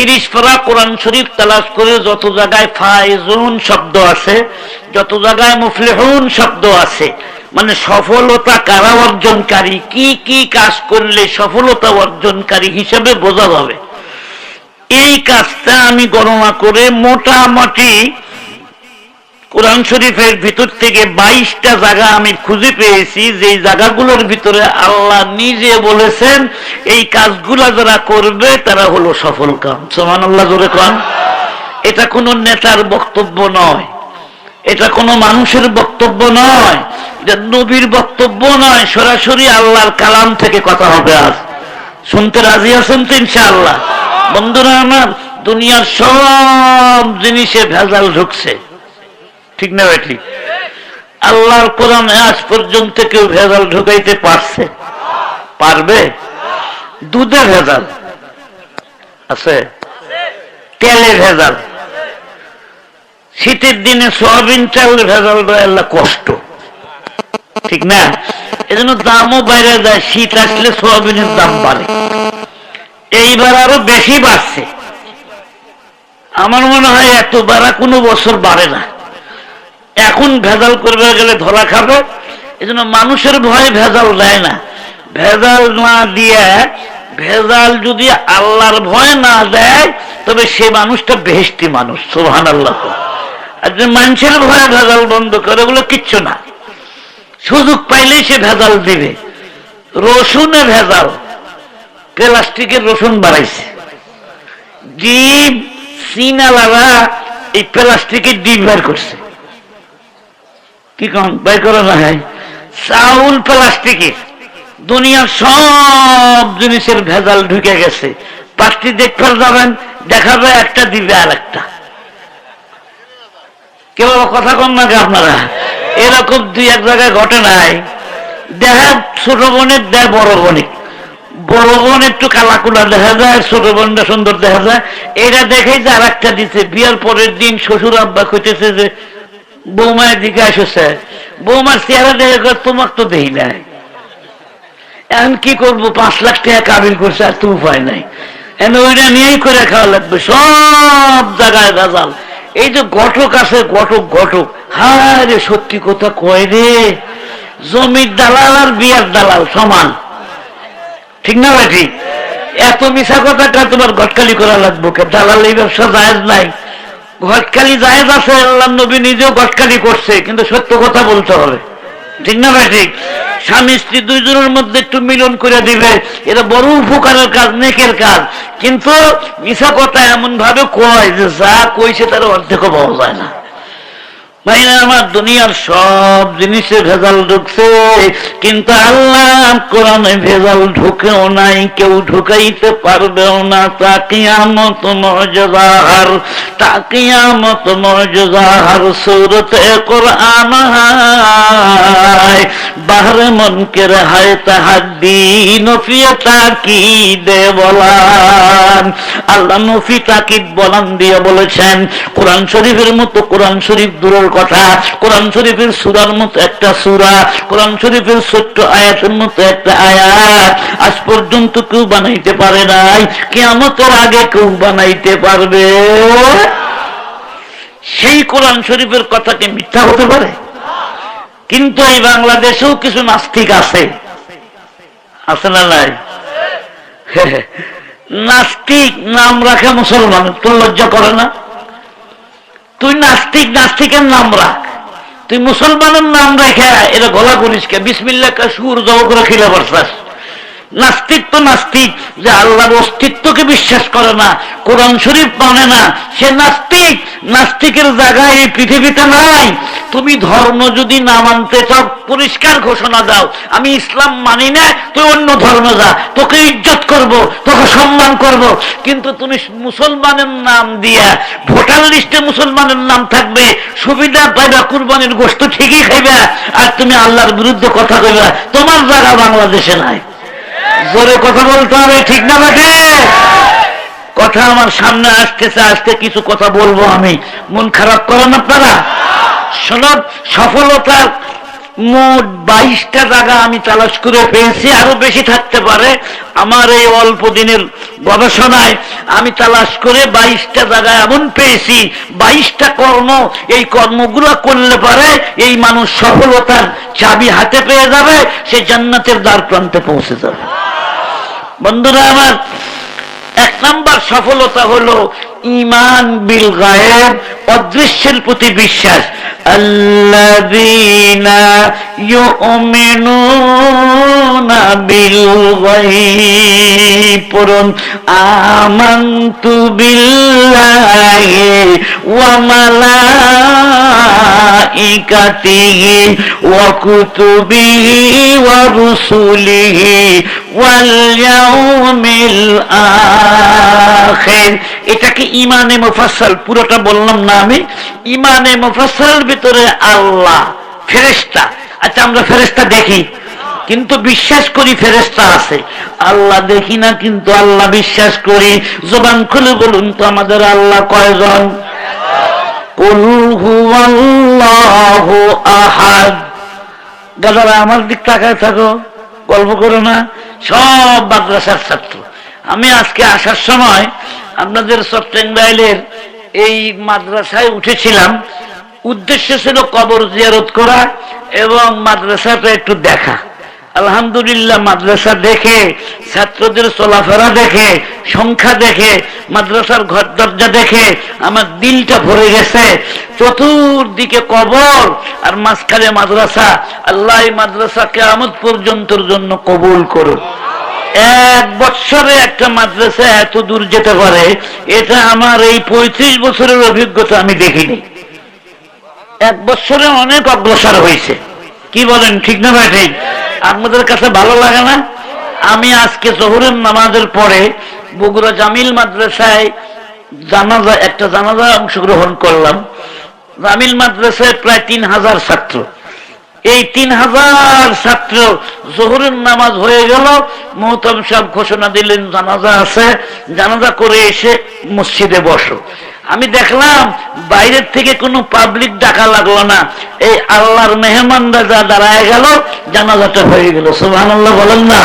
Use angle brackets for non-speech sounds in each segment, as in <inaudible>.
তিরিশ পারা কোরআন শরীফ তালাশ করে যত জায়গায় ফায়জুন শব্দ আছে, যত জায়গায় মুফলেহুন শব্দ আছে মানে সফলতা কারা অর্জনকারী, কি কি কাজ করলে সফলতা অর্জনকারী হিসেবে বোঝা যাবে। এই কাজটা আমি গণনা করে মোটামুটি কোরআন শরীফের ভিতর থেকে বাইশটা জায়গা আমি খুঁজে পেয়েছি যে জায়গাগুলোর ভিতরে আল্লাহ নিজে বলেছেন, এই কাজগুলা যারা করবে তারা হলো সফল কাম। সোমান আল্লাহ জোরে কন এটা কোনো নেতার বক্তব্য নয়। এটা কোনো মানুষের বক্তব্য নয়। এটা নবীর বক্তব্য নয়। সরাসরি আল্লাহর কালাম থেকে কথা হবে আজ। শুনতে রাজি আছেন তো ইনশাআল্লাহ? বন্ধুরা আমার, দুনিয়ার সব জিনিসে ভেজাল ঢুকছে। ঠিক না ঠিক আল্লাহর কোরআনে আজ পর্যন্ত কেউ ভেজাল ঢুকাইতে পারছে? পারবে? দুধে ভেজাল। আছে? তেলে ভেজাল। শীতের দিনে সোয়াবিন চাল ভেজাল আল্লাহ কষ্ট। ঠিক না? এজন্য দামও বাইরে যায়, শীত আসলে সোয়াবিনের দাম বাড়ে। এইবার আরও বেশি বাড়ছে। আমার মনে হয় এত বাড়া কোনো বছর বাড়ে না। এখন ভেজাল করবে গেলে ধরা খাবে, এজন্য মানুষের ভয়ে ভেজাল দেয় না। ভেজাল না দিয়ে, ভেজাল যদি আল্লাহর ভয় না দেয়, তবে সে মানুষটা বেহেস্তি মানুষ সোহান আল্লাহ আর যে মানুষের ভয়ে ভেজাল বন্ধ করে বলে কিচ্ছু না। সুযোগ পাইলেই সে ভেজাল দিবে। রসুনে ভেজাল, প্লাস্টিকের রসুন বাড়াইছে। ডিম সিনালারা এই প্লাস্টিকের ডিম বের করছে। কি কম? বের করে না চাউল প্লাস্টিকের দুনিয়ার সব জিনিসের ভেজাল ঢুকে গেছে। পাঁচটি দেখতে যাবেন দেখাবে একটা দিবে আর একটা কেউ কথা কন না আপনারা? এরকম দুই এক জায়গায় ঘটে নাই। দেখা ছোট বোনের দেয় বড় বোনে। বড় বোন একটু কালাকুলা দেখা যায়, ছোট বোনটা সুন্দর দেখা যায়। এটা দেখেই যে আর একটা দিচ্ছে বিয়ার পরের দিন শ্বশুর আব্বা কইতেছে যে বৌমায়ের দিকে আসছে। বৌমার চেহারা দেখে তোমার তো দেই নাই। এখন কি করব? পাঁচ লাখ টাকা কাবিল করছে আর তো উপায় নাই। এখন ওইটা নিয়েই করে খাওয়া লাগবে। সব জায়গায় ভেজাল। এই যে ঘটক আছে, ঘটক ঘটক। হায় সত্যি কথা কয় রে। জমির দালাল আর বিয়ার দালাল সমান। ঠিক না ভাই, ঠিক? এত মিশা কথাটা তোমার ঘটকালি করা লাগবো দালাল এই ব্যবসা জায়েজ নাই। ঘটকালি জায়েজ আছে, আল্লাহ নবী নিজেও ঘটকালি করছে, কিন্তু সত্য কথা বলতে হবে। ঠিক না ভাই ঠিক? স্বামী স্ত্রী দুইজনের মধ্যে একটু মিলন করে দিবে, এটা বড় উপকারের কাজ, নেকের কাজ। কিন্তু মিশা কথা এমন ভাবে কয় যে যা কইছে তার অর্ধেকও পাওয়া যায় না। ভাইরা আমার দুনিয়ার সব জিনিসে ভেজাল ঢুকছে, কিন্তু আল্লাহ কোরআনে ভেজাল ঢুকেও নাই, কেউ ঢুকাইতে পারবেও না। তাকিয়া মত মজার তাকিয়া মত মজার সুরতে কোরআন বাহরে মনকের হায় তাহাদ্দি নফিয়ে তাকি দে বলান। আল্লাহ নফি তাকিদ বলান দিয়ে বলেছেন, কোরআন শরীফের মতো কোরআন শরীফ দূরের কথা, কোরআন শরীফের সুরার মতো একটা সুরা, কোরআন শরীফের ছোট্ট আয়াতের মতো একটা আয়াত, আজ পর্যন্ত কেউ বানাইতে পারে নাই কেমতের আগে কেউ বানাইতে পারবে। সেই কোরআন শরীফের কথা কি মিথ্যা হতে পারে? কিন্তু এই বাংলাদেশেও কিছু নাস্তিক আছে। আছে না নাই? <laughs> নাস্তিক নাম রাখে মুসলমান, তোর লজ্জা করে না? তুই নাস্তিক, নাস্তিকের নাম রাখ। তুই মুসলমানের নাম রেখে এটা গলা করিস কে বিসমিল্লা সুর জব করে খিলে নাস্তিক তো নাস্তিক, যে আল্লাহর অস্তিত্বকে বিশ্বাস করে না, কোরআন শরীফ মানে না, সে নাস্তিক। নাস্তিকের জায়গায় এই পৃথিবীতে নাই। তুমি ধর্ম যদি না মানতে চাও, পরিষ্কার ঘোষণা দাও, আমি ইসলাম মানি না, তুই অন্য ধর্ম যা, তোকে ইজ্জত করব, তোকে সম্মান করব। কিন্তু তুমি মুসলমানের নাম দিয়া, ভোটার লিস্টে মুসলমানের নাম থাকবে, সুবিধা পাইবা, কুরবানির গোষ্ঠ ঠিকই খাইবা, আর তুমি আল্লাহর বিরুদ্ধে কথা কইবা, তোমার জায়গা বাংলাদেশে নাই। জোরে কথা বলতে হবে, ঠিক না বেটে কথা আমার সামনে আসতেছে, আসতে কিছু কথা বলব আমি। মন খারাপ করেন আপনারা? সফলতার মোট বাইশটা জায়গা আমি তালাশ করে পেয়েছি আরও বেশি থাকতে পারে। আমার এই অল্প দিনের গবেষণায় আমি তালাশ করে বাইশটা জায়গায় এমন পেয়েছি, বাইশটা কর্ম, এই কর্মগুলো করলে পারে এই মানুষ সফলতার চাবি হাতে পেয়ে যাবে, সে জান্নাতের দ্বার প্রান্তে পৌঁছে যাবে। বন্ধুরা আমার, এক নাম্বার সফলতা হলো ইমান বিল গায়েব, অদৃশ্যের প্রতি বিশ্বাস। আল্লাযীনা ইউমিনুনা বিল গায়ব পড়ুন আমানতু বিল্লাহি ওয়া এটাকে ইমানে মুফাসসাল, পুরোটা বললাম না আমি। ইমানে মুফাসসাল ভিতরে আল্লাহ, ফেরেশতা। আচ্ছা আমরা ফেরেশতা দেখি। কিন্তু বিশ্বাস করি ফেরেশতা আছে। আল্লাহ দেখি না, কিন্তু আল্লাহ বিশ্বাস করি। জবান খুলে বলুন তো আমাদের আল্লাহ কয়জন? আহাদ। দাদারা, আমার দিক তাকায় থাকো। গল্প করো না, সব মাদ্রাসার ছাত্র। আমি আজকে আসার সময় আপনাদের সফটেনবাইলের এই মাদ্রাসায় উঠেছিলাম। উদ্দেশ্য ছিল কবর জিয়ারত করা এবং মাদ্রাসাটা একটু দেখা। আলহামদুলিল্লাহ, মাদ্রাসা দেখে, ছাত্রদের চলাফেরা দেখে, সংখ্যা দেখে, মাদ্রাসার ঘর দরজা দেখে আমার দিলটা ভরে গেছে। চতুর্দিকে কবর আর মাঝখানে মাদ্রাসা। আল্লাহ এই মাদ্রাসা কেমন পর্যন্তর জন্য কবুল করুন এক বছরে একটা মাদ্রাসা এত দূর যেতে পারে, এটা আমার এই পঁয়ত্রিশ বছরের অভিজ্ঞতা আমি দেখিনি। এক বছরে অনেক অগ্রসর হয়েছে। কি বলেন, ঠিক না ভাই? ঠিক। আপনাদের কাছে ভালো লাগে না? আমি আজকে জহুরের নামাজের পরে বগুড়া জামিল মাদ্রাসায় জানাজা, একটা জানাজা অংশগ্রহণ করলাম। জামিল মাদ্রাসায় প্রায় তিন হাজার ছাত্র। এই তিন হাজার ছাত্র জহুরের নামাজ হয়ে গেল। মহতম সাহেব ঘোষণা দিলেন, জানাজা আছে। জানাজা করে এসে মসজিদে বসো। আমি দেখলাম বাইরের থেকে কোনো পাবলিক ডাকা লাগল না। এই আল্লাহর মেহমানরা যা দাঁড়ায় গেল, জানাজাটা হয়ে গেল সুহান আল্লাহ বলেন না।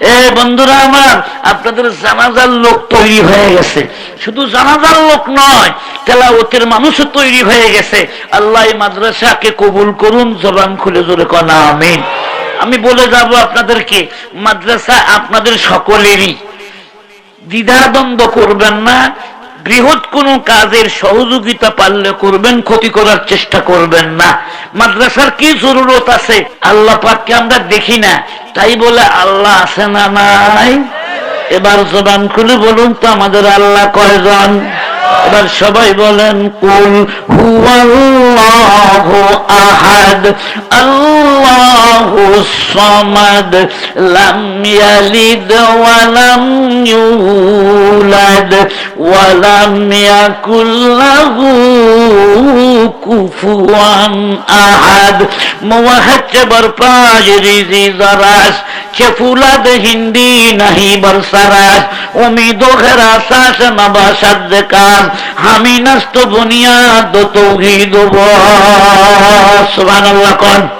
এ বন্ধুরা আমার, আপনাদের জানাজার লোক তৈরি হয়ে গেছে। শুধু জানাজার লোক নয় তেলাওতের মানুষও তৈরি হয়ে গেছে। আল্লাহ মাদ্রাসাকে কবুল করুন, জবান খুলে জোরে কনা, আমিন। আমি বলে যাব আপনাদেরকে, মাদ্রাসা আপনাদের সকলেরই। দ্বিধাদ্বন্দ্ব করবেন না বৃহৎ কোনো কাজের সহযোগিতা পারলে করবেন, ক্ষতি করার চেষ্টা করবেন না। মাদ্রাসার কি জরুরত আছে? আল্লাহ পাককে আমরা দেখি না। তাই বলে আল্লাহ আছে না নাই? এবার জবান খুলে বলুন তো, আমাদের আল্লাহ কয়জন? এবার সবাই বলেন কুল হুয়াল্লাহু আহাদ আল্লাহু সামাদ লাম ইয়ালিদ ওয়া লাম ইউলাদ ওয়া লাম ইয়াকুল লাহু কুফুয়ান আহাদ মুওয়াহ্হাদ বরপাজ রিজি জারাস કે ફૂલદ હિન્દી નહીં બરસરાજ ઉમીદો ખરાસાશ નવા શબ્દ કામ હામી નસ્ત બુનિયાદ તૌહીદ સુબહાનલ્લાહ કોણ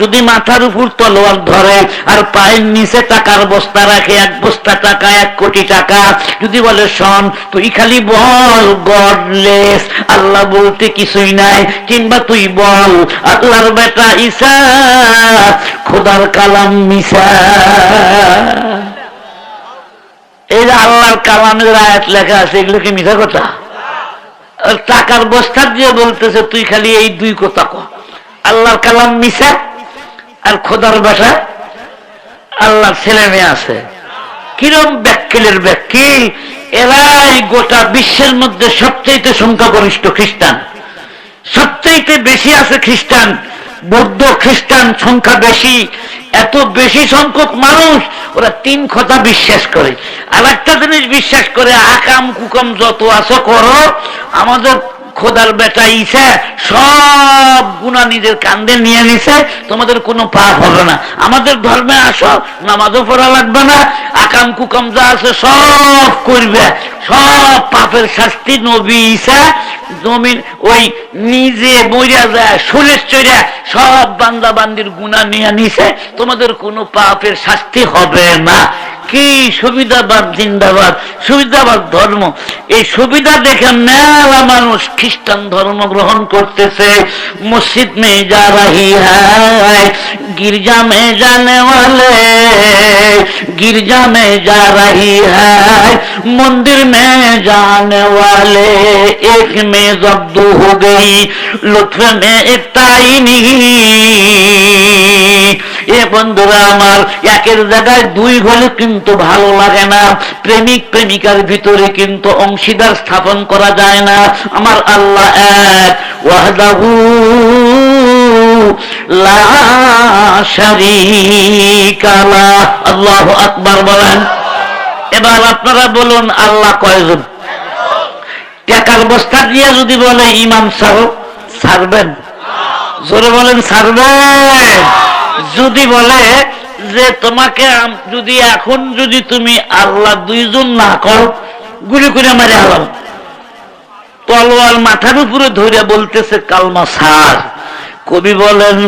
যদি মাথার উপর তলোয়ার ধরে আর পায়ের নিচে টাকার বস্তা রাখে, এক বস্তা টাকা, এক কোটি টাকা, যদি বলে, শোন, তুই খালি বল, গডলেস, আল্লাহ বলতে কিছুই নাই, কিংবা তুই বল, আল্লাহর বেটা ঈসা, খোদার কালাম মিশা এই যে আল্লাহর কালামের আয়াত লেখা আছে, এগুলো কি মিথা কথা? টাকার বস্তা দিয়ে বলতেছে, তুই খালি এই দুই কথা ক। আল্লাহর কালাম মিশা আর খোদার বাসা? আল্লাহ ছেলে মেয়ে আছে। কিরম ব্যাক্কেলের ব্যাক্কেল এরাই গোটা বিশ্বের মধ্যে সবচেয়ে সংখ্যাগরিষ্ঠ খ্রিস্টান। সবচাইতে বেশি আছে খ্রিস্টান, বৌদ্ধ খ্রিস্টান সংখ্যা বেশি। এত বেশি সংখ্যক মানুষ, ওরা তিন কথা বিশ্বাস করে। আর একটা জিনিস বিশ্বাস করে, আকাম কুকাম যত আছে করো, আমাদের খোদার বেটা ইসা সব গুণা নিজের কান্দে নিয়ে নিছে, তোমাদের কোনো পাপ হবে না। আমাদের ধর্মে আসো, নামাজও পড়া লাগবে না, আকাম কুকাম যা আছে সব করবে। সব পাপের শাস্তি নবী ইসা জমিন ওই নিজে মরিয়া যায় সুলেশ চড়িয়া সব বান্দা বান্দির গুণা নিয়ে নিছে, তোমাদের কোনো পাপের শাস্তি হবে না। কি সুবিধাবাদ জিন্দাবাদ সুবিধাবাদ ধর্ম এই সুবিধা দেখে মেলা মানুষ খ্রিস্টান ধর্ম গ্রহণ করতেছে মসজিদ মে যা রাহি হ্যায় गिरजा में जाने वाले गिरजा में जा रही है मंदिर में जाने वाले एक में जब्द हो गई लुत्फ में एक ताइनी বন্ধুরা আমার, একের জায়গায় দুই হলে কিন্তু ভালো লাগে না। প্রেমিক, প্রেমিকার ভিতরে কিন্তু অংশীদার স্থাপন করা যায় না। আমার আল্লাহ এক, ওয়াহদাহু আকবার বলেন। এবার আপনারা বলুন, আল্লাহ কয়জন? বস্তা দিয়ে যদি বলে, ইমাম সাহ ছাড়বেন জোরে বলেন ছাড়বেন যদি বলে যে তোমাকে যদি এখন যদি তুমি আল্লাহ দুইজন না করো, গুলি করে মারে আলাম তলোয়াল মাথার উপরে ধরে বলতেছে, কালমা সার। কবি বলেন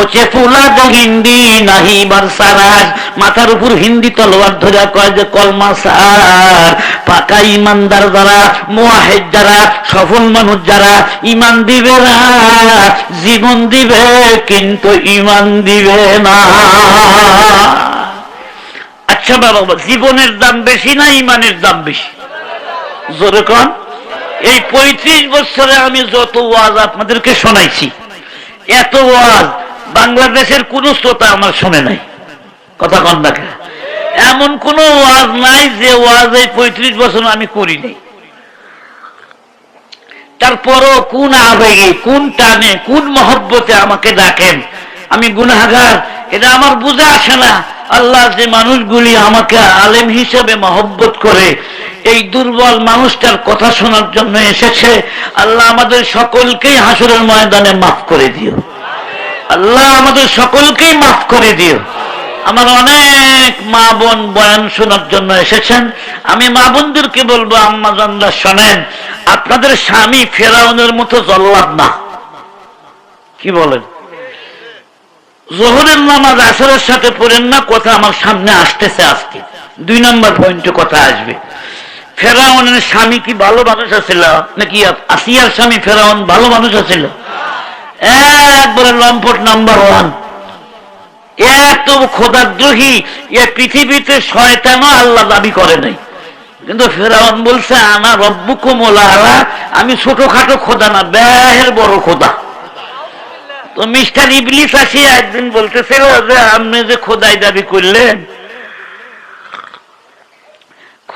ওচে ফুলা হিন্দি নাহি বারসারাস মাথার উপর হিন্দি তলোয়ার ধরে কয় যে, কলমা সার, পাকা ইমানদার যারা মোয়াহেদ যারা, সফল মানুষ যারা, ইমান দিবে না, জীবন দিবে, কিন্তু ইমান দিবে না। আচ্ছা বাবা, জীবনের দাম বেশি না ইমানের দাম বেশি? জোরে কন। এই পঁয়ত্রিশ বছরে আমি যত ওয়াজ আপনাদেরকে শোনাইছি, এত ওয়াজ বাংলাদেশের কোন শ্রোতা আমার শুনে নাই। কথা কন কেন? এমন কোন ওয়াজ নাই যে ওয়াজ এই পঁয়ত্রিশ বছর আমি করিনি। তারপরও কোন আবেগে, কোন টানে, কোন মহব্বতে আমাকে ডাকেন? আমি গুনাগার এটা আমার বুঝে আসে না। আল্লাহ যে মানুষগুলি আমাকে আলেম হিসেবে মহব্বত করে এই দুর্বল মানুষটার কথা শোনার জন্য এসেছে। আল্লাহ আমাদের সকলকেই হাসুরের ময়দানে মাফ করে দিও। আল্লাহ আমাদের সকলকেই মাফ করে দিও। আমার অনেক মা বোন বয়ান শোনার জন্য এসেছেন। আমি মা বোনদেরকে বলব, আম্মা জানরা শোনেন, আপনাদের স্বামী ফেরাউনের মতো জল্লাদ না। কি বলেন? জোহরের নামাজ আসরের সাথে পড়েন না, কথা আমার সামনে আসতেছে আজকে। দুই নম্বর পয়েন্টে কথা আসবে। ফেরাউনের স্বামী কি ভালো মানুষ আছিল? নাকি আসিয়ার স্বামী ফেরাউন ভালো মানুষ আছিল? একবারে লম্পট নাম্বার ওয়ান। এত খোদাদ্রোহী এ পৃথিবীতে শয়তানও আল্লাহ দাবি করে নাই। কিন্তু ফেরাউন বলছে আনা রব্বু কোমলারা আমি ছোটখাটো খোদা না ব্যাহের বড় খোদা। তো মিস্টার ইবলিস আসি একদিন বলতেছিল যে, আপনি যে খোদাই দাবি করলেন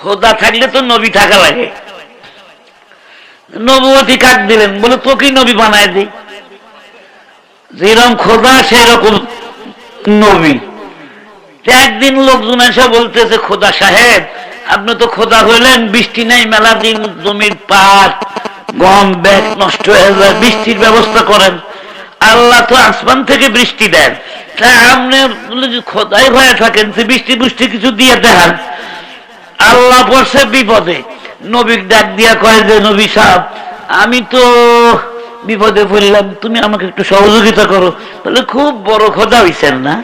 খোদা থাকলে তো নবী থাকা লাগে। নবতী কাক দিলেন? বলে, তোকেই নবী বানায় দিই। যেরকম খোদা, সেরকম নবী। একদিন লোকজন এসে বলতেছে, খোদা সাহেব, আপনি তো খোদা হইলেন, বৃষ্টি নাই, মেলা দিন জমির পাট, গম, ব্যাগ নষ্ট হয়ে যায়, বৃষ্টির ব্যবস্থা করেন। আল্লাহ তো আসমান থেকে বৃষ্টি দেন। তা আপনি খোদাই হয়ে থাকেন বৃষ্টি বৃষ্টি কিছু দিয়ে দেখান। আল্লাহ পড়ছে বিপদে। নবীর ডাক দিয়া কয় যে, নবী সাহেব, আমি তো বিপদে পড়লাম, তুমি আমাকে একটু সহযোগিতা করো। তাহলে খুব বড় খোদা হইছেন না?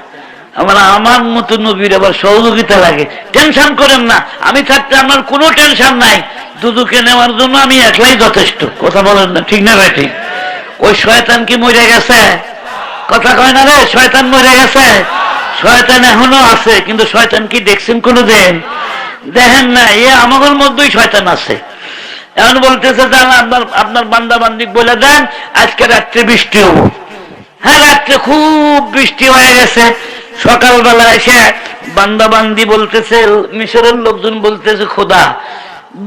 আমার আমার মতো নবীর আবার সহযোগিতা লাগে। টেনশন করেন না, আমি থাকতে আমার কোনো টেনশন নাই। দুদুকে নেওয়ার জন্য আমি একলাই যথেষ্ট। কথা বলেন না, ঠিক না ঠিক? ওই শয়তান কি মরে গেছে? কথা কয় না রে, শয়তান মরে গেছে? শয়তান এখনও আছে, কিন্তু শয়তান কি দেখছেন কোনো দিন দেখেন না, এ আমাদের মধ্যেই শয়তান আছে। এখন বলতেছে যান আপনার আপনার বান্দা বান্দি বলে দেন, আজকে রাত্রে বৃষ্টি হব। হ্যাঁ রাত্রে খুব বৃষ্টি হয়ে গেছে। সকালবেলা এসে বান্দা বান্দি বলতেছে, মিশরের লোকজন বলতেছে, খোদা,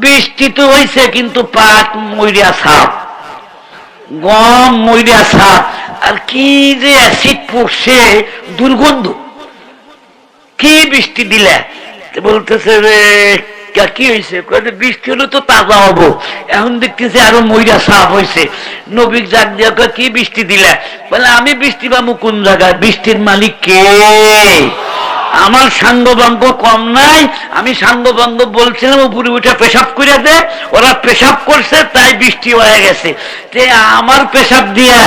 বৃষ্টি তো হয়েছে কিন্তু পাট মইরা সাপ গম মইরা সাপ আর কি যে অ্যাসিড পড়ছে, দুর্গন্ধ। কি বৃষ্টি দিলে? বলতেছে রে, কি হয়েছে বৃষ্টি হলে তো তাজা হব। এখন দেখতেছে আরও ময়রা সাফ হয়েছে নবীক জাগ দিয়া কি বৃষ্টি দিলে? বলে, আমি বৃষ্টি পাবো কোন জায়গায়? বৃষ্টির মালিক কে? আমার সাঙ্গভঙ্গ কম নাই, আমি সাঙ্গভঙ্গ বলছিলাম, উপরে উঠে পেশাব করে দে, ওরা পেশাব করছে, তাই বৃষ্টি হয়ে গেছে। তে আমার পেশাব দিয়া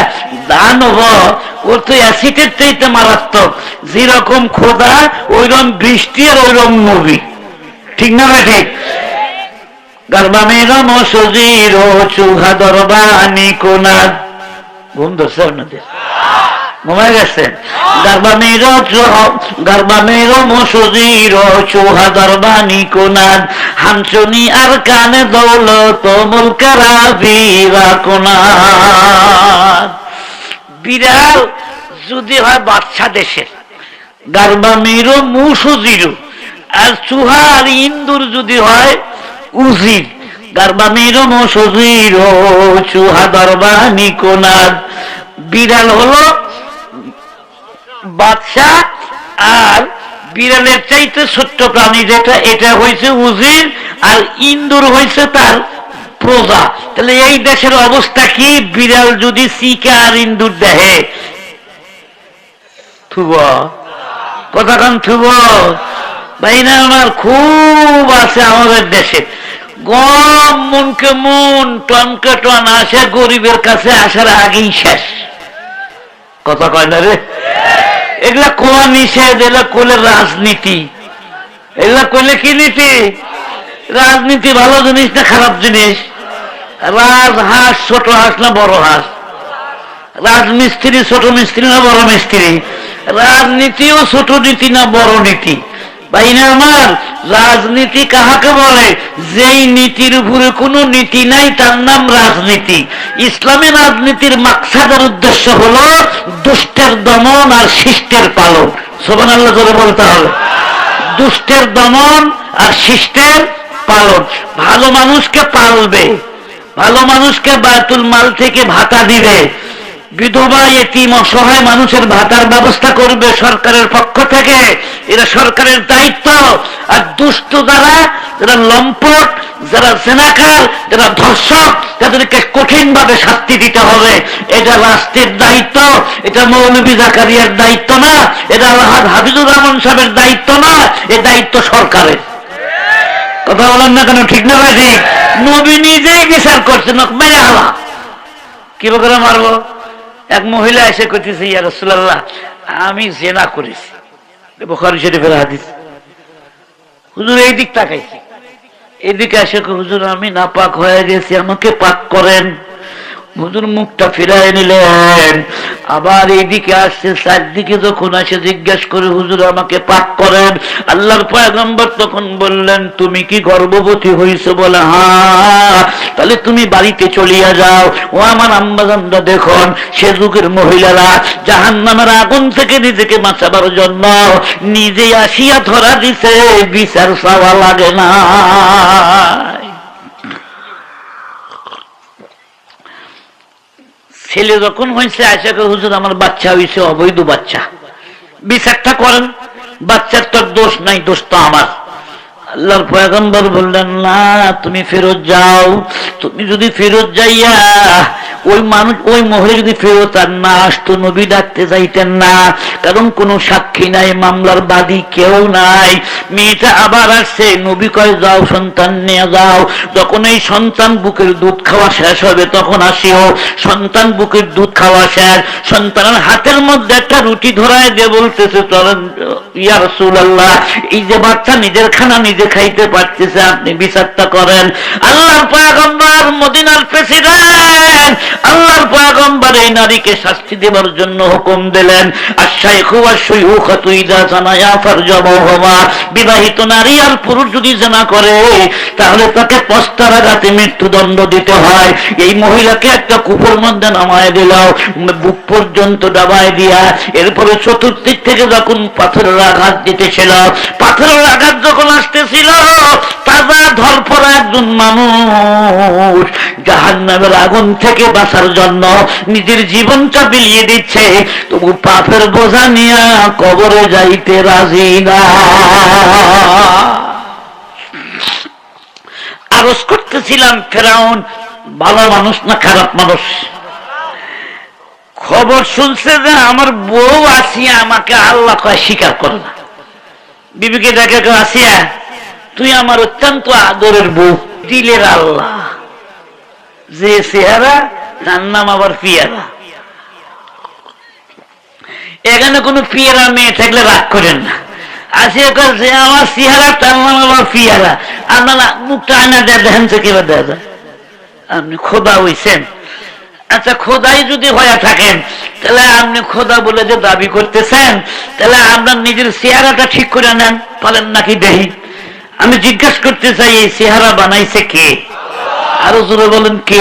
দান হব, ওর তো অ্যাসিডের চাইতে মারাত্মক। যেরকম খোদা, ওইরকম বৃষ্টি আর ওইরকম নবী। ঠিক না ভাই ঠিক? গর্বামের মসজির চুহা দরবানি কোনাদ ঘুম ধরছে আপনাদের। ঘুমায় গেছেন গর্বামের গর্বামের মসজির চুহা দরবানি কোনাদ আর কানে দৌলত মুলকারা কোনাদ বিড়াল যদি হয় বাচ্চা দেশের। গার্বামিরো মুসুজিরো আর চুহা আর ইন্দুর যদি হয় উজির। গার্বামিরো মুসুজিরো চুহা দরবানি কোনাদ বিড়াল হলো বাচ্চা আর বিড়ালের চাইতে ছোট্ট প্রাণী যেটা, এটা হয়েছে উজির আর ইন্দুর হয়েছে তার প্রজা। তাহলে এই দেশের অবস্থা কি? বিড়াল যদি সিকা আর ইন্দুর দেহে। থুব। আমার খুব আছে আমাদের দেশে। গম মনকে মন, টনকে টন, আসে গরিবের কাছে আসার আগেই শেষ। কথা কয় না রে? এগুলা কোয়া নিষেধ, এগুলা কোলে রাজনীতি। এগুলা করলে কি নীতি? রাজনীতি ভালো জিনিস না খারাপ জিনিস? রাজ হাঁস ছোট হাঁস না বড় হাঁস? রাজমিস্ত্রি ছোট মিস্ত্রি না বড় মিস্ত্রি? রাজনীতিও ছোট নীতি না বড় নীতি? আমার রাজনীতি কাহাকে বলে? যেই নীতির উপরে কোনো নীতি নাই, তার নাম রাজনীতি। ইসলামী রাজনীতির মাকসাদের উদ্দেশ্য হলো দুষ্টের দমন আর শিষ্টের পালন। সোবান আল্লাহ করে বলতে হবে দুষ্টের দমন আর শিষ্টের পালন। ভালো মানুষকে পালবে। ভালো মানুষকে বাতুল মাল থেকে ভাতা দিবে। বিধবা, এতিম, অসহায় মানুষের ভাতার ব্যবস্থা করবে সরকারের পক্ষ থেকে। এরা সরকারের দায়িত্ব। আর দুষ্ট যারা যারা লম্পট, যারা সেনাকার যারা ধর্ষক, তাদেরকে কঠিন ভাবে শাস্তি দিতে হবে। এটা রাষ্ট্রের দায়িত্ব, এটা মৌলবী জাকারিয়ার দায়িত্ব না, এটা আল্লাহ হাবিজুর রহমান সাহেবের দায়িত্ব না, এ দায়িত্ব সরকারের। কথা বলেন না কেন, ঠিক না ভাই? ঠিক নবী নিজেই বিচার করছেন মেরে হালা। কি করে মারবো? এক মহিলা এসে করতেছে ইয়া রসুল্লাহ আমি জেনা করেছি। বোখারি শরীফের হাদিস। হুজুর এই দিক তাকাইছি। এদিকে এসে হুজুর, আমি নাপাক হয়ে গেছি, আমাকে পাক করেন। হুজুর মুখটা ফিরাই নিলেন। আবার এইদিকে আসছে, চারদিকে যখন আসে, জিজ্ঞেস করে, হুজুর, আমাকে পাক করেন? আল্লাহর পয়গম্বর তখন বললেন, তুমি কি গর্ভবতী হয়েছে বলে? হ্যাঁ তাহলে তুমি বাড়িতে চলিয়া যাও। ও আমার আম্বাজানরা দেখুন, সে যুগের মহিলারা জাহান নামের আগুন থেকে নিজেকে বাঁচাবার জন্য নিজে আসিয়া ধরা দিছে। বিচার চাওয়া লাগে না। ছেলে যখন হয়েছে আশাকে হুজুর, আমার বাচ্চা হয়েছে অবৈধ বাচ্চা। বিচারটা করেন, বাচ্চার তোর দোষ নাই, দোষ তো আমার। আল্লাহর পয়গম্বর বললেন, না, তুমি ফেরত যাও। তুমি যদি ফেরত যাইয়া ওই মানুষ, ওই মহিলা যদি ফেরত আর না আসতো, নবী ডাকতে যাইতেন না। কারণ কোনো সাক্ষী নাই, মামলার বাদী কেউ নাই। মেয়েটা আবার আসছে, নবী কয়, যাও সন্তান নিয়ে যাও। যখন এই সন্তান বুকের দুধ খাওয়া শেষ হবে, তখন আসিও। সন্তান বুকের দুধ খাওয়া শেষ। সন্তানের হাতের মধ্যে একটা রুটি ধরায় দিয়ে বলতেছে চলেন ইয়া রাসূলুল্লাহ, এই যে বাচ্চা নিজের খানা নিজে খাইতে পারতেছে, আপনি বিচারটা করেন। আল্লাহর পয়গম্বর, মদিনার প্রেসিডেন্ট আল্লাহর পয়গম্বর এই নারীকে শাস্তি দেবার জন্য হুকুম দিলেন বিবাহিত নারী আর পুরুষ যদি জানা করে, তাহলে তাকে পস্তারাঘাতে মৃত্যুদণ্ড দিতে হয়। এই মহিলাকে একটা কুপুর মধ্যে নামায় দিল বুক পর্যন্ত ডাবায় দিয়া, এরপরে চতুর্দিক থেকে যখন পাথরের আঘাত দিতেছিল, পাথরের আঘাত যখন আসতেছিল তাজা ধরপড়া একজন মানুষ। জাহান্নামের আগুন থেকে বাঁচার জন্য নিজের জীবনটা বিলিয়ে দিচ্ছে। তবু পাপের বোঝা নিয়ে কবরে যাইতে রাজি না। আরজ করতেছিলাম, ফেরাউন ভালো মানুষ না খারাপ মানুষ? খবর শুনছে যে আমার বউ আসিয়া আমাকে আল্লাহ কয়, স্বীকার করে না। বিবিকে দেখে আসিয়া তুই আমার অত্যন্ত আদরের বউ, দিলের আল্লাহ। যে চেহারা, তার নাম আবার পিয়ারা। এখানে কোনো পিয়ারা মেয়ে থাকলে রাগ করেন না। আসিয়া যে, আমার চেহারা, তার নাম আবার পিয়ারা। আপনারা মুখটা আনা দেয় দেখেন তো কীভাবে দেখা আপনি খোদা হইছেন। আচ্ছা খোদাই যদি হয়ে থাকেন, তাহলে আপনি খোদা বলে যে দাবি করতেছেন, তাহলে আপনার নিজের চেহারাটা ঠিক করে নেন পারেন নাকি দেহি? আমি জিজ্ঞেস করতে চাই, এই চেহারা বানাইছে কে? আরও জোরে বলেন, কে?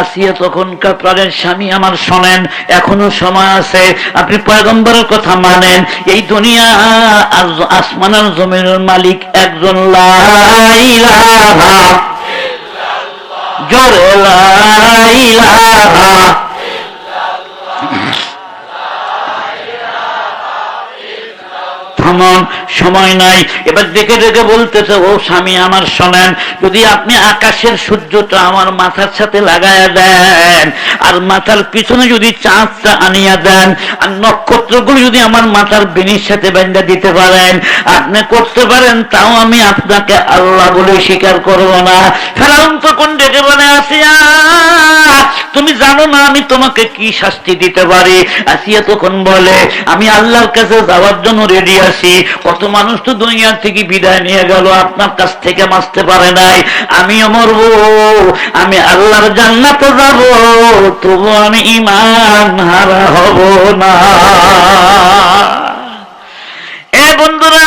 আসিয়া তখনকার প্রাণের স্বামী আমার শোনেন, এখনও সময় আছে, আপনি পয়গম্বরের কথা মানেন, এই দুনিয়া আসমানের জমিনের মালিক একজন জোরে লাইলাহা থামন সময় নাই। এবার দেখে দেখে বলতেছে, ও স্বামী আমার শোনেন, যদি আপনি আকাশের সূর্যটা আমার মাথার সাথে লাগায়া দেন, আর মাথার পিছনে যদি চাঁদটা আনিয়া দেন, আর নক্ষত্রগুলো যদি আমার মাথার বেনির সাথে বেঁধে দিতে পারেন, আপনি করতে পারেন, তাও আমি আপনাকে আল্লাহ বলে স্বীকার করব না। ফেরাউন তখন ডেকে বলে, আসিয়া, তুমি জানো না আমি তোমাকে কি শাস্তি দিতে পারি? আসিয়া তখন বলে, আমি আল্লাহর কাছে যাওয়ার জন্য রেডি আছি। কত মানুষ তো দুনিয়া থেকে বিদায় নিয়ে গেল, আপনার কাছ থেকে বাঁচতে পারে নাই। আমিও মরবো, আমি আল্লাহর জান্নাতে যাব, তবু আমি ইমান হারা হব না। এ বন্ধুরা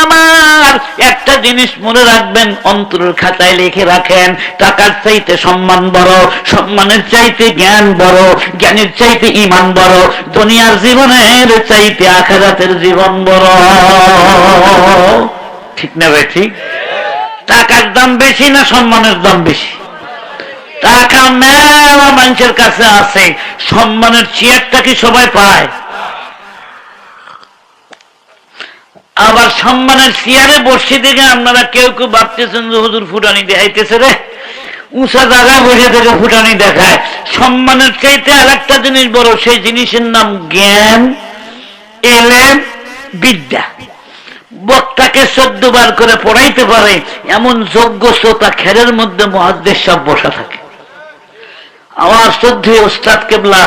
একটা জিনিস মনে রাখবেন, অন্তরের খাতায় লিখে রাখেন, টাকার চাইতে সম্মান বড়, সম্মানের চাইতে জ্ঞান বড়, জ্ঞানের চাইতে ইমান বড়, দুনিয়ার জীবনের চাইতে আখারাতের জীবন বড়। ঠিক না ভাই, ঠিক? টাকার দাম বেশি না সম্মানের দাম বেশি? টাকা মেলা মানুষের কাছে আছে, সম্মানের চেয়ারটা কি সবাই পায়? আবার সম্মানের চেয়ারে বসে থেকে আপনারা কেউ কেউ ভাবতেছেন যে হুজুর ফুটানি দেখাইতেছে রে। উঁচা জায়গায় বসে থেকে ফুটানি দেখায়। সম্মানের চাইতে আর একটা জিনিস বড়, সেই জিনিসের নাম জ্ঞান, এলেম, বিদ্যা। বক্তাকে চোদ্দ বার করে পড়াইতে পারে, এমন যোগ্য শ্রোতা খেরের মধ্যে মহাদ্দেশ সব বসা থাকে। আমার শ্রদ্ধে ওস্তাদ কেবলা,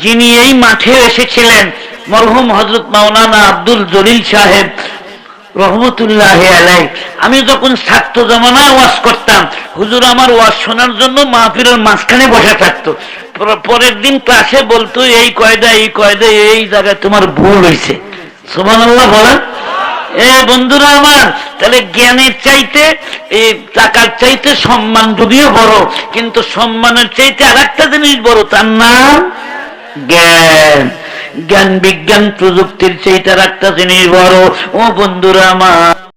যিনি এই মাঠে এসেছিলেন মরহুম হজরত মাওলানা আব্দুল জলিল সাহেব রহমতুল্লাহ আলাই আমি যখন ছাত্র জমানায় ওয়াজ করতাম, হুজুর আমার ওয়াজ শোনার জন্য মাহফিলের মাঝখানে বসে থাকতো। পরের দিন ক্লাসে বলতো, এই কয়দা এই কয়দা, এই জায়গায় তোমার ভুল হয়েছে সোমান আল্লাহ বলেন। এ বন্ধুরা আমার, তাহলে জ্ঞানের চাইতে, এই টাকার চাইতে সম্মান যদিও বড়, কিন্তু সম্মানের চাইতে আর একটা জিনিস বড়, তার নাম জ্ঞান। জ্ঞান বিজ্ঞান প্রযুক্তির সেইটা রাখতেছে বড়। ও বন্ধুরা আমার